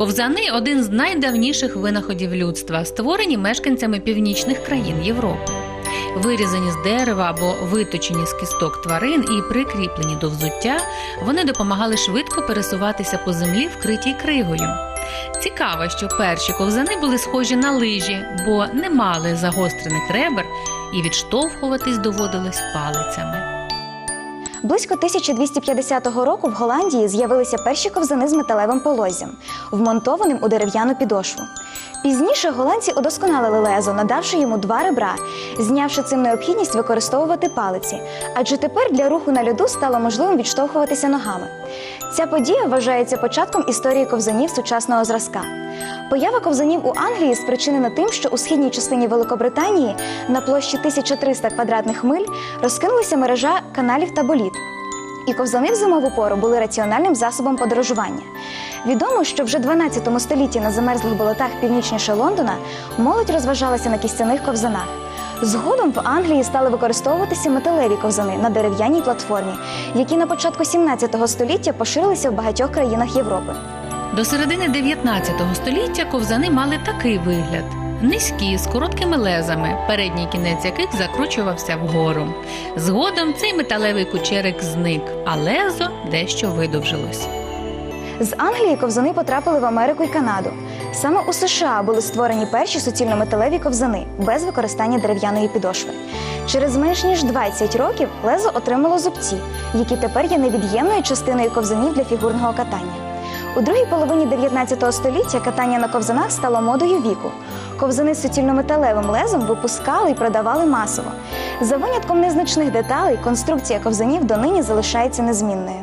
Ковзани один з найдавніших винаходів людства, створені мешканцями північних країн Європи. Вирізані з дерева або виточені з кісток тварин і прикріплені до взуття, вони допомагали швидко пересуватися по землі, вкритій кригою. Цікаво, що перші ковзани були схожі на лижі, бо не мали загострених ребер і відштовхуватись доводилось палицями. Близько 1250 року в Голландії з'явилися перші ковзани з металевим полоззям, вмонтованим у дерев'яну підошву. Пізніше голландці удосконалили лезо, надавши йому два ребра, знявши цим необхідність використовувати палиці, адже тепер для руху на льоду стало можливим відштовхуватися ногами. Ця подія вважається початком історії ковзанів сучасного зразка. Поява ковзанів у Англії спричинена тим, що у східній частині Великобританії на площі 1300 квадратних миль розкинулася мережа каналів та боліт. І ковзани в зимову пору були раціональним засобом подорожування. Відомо, що вже 12 столітті на замерзлих болотах північніше Лондона молодь розважалася на кістяних ковзанах. Згодом в Англії стали використовуватися металеві ковзани на дерев'яній платформі, які на початку 17 століття поширилися в багатьох країнах Європи. До середини 19 століття ковзани мали такий вигляд: низькі з короткими лезами, передній кінець яких закручувався вгору. Згодом цей металевий кучерик зник, а лезо дещо видовжилось. З Англії ковзани потрапили в Америку і Канаду. Саме у США були створені перші суцільно-металеві ковзани без використання дерев'яної підошви. Через менш ніж 20 років лезо отримало зубці, які тепер є невід'ємною частиною ковзанів для фігурного катання. У другій половині 19 століття катання на ковзанах стало модою віку. Ковзани з суцільно-металевим лезом випускали і продавали масово. За винятком незначних деталей, конструкція ковзанів донині залишається незмінною.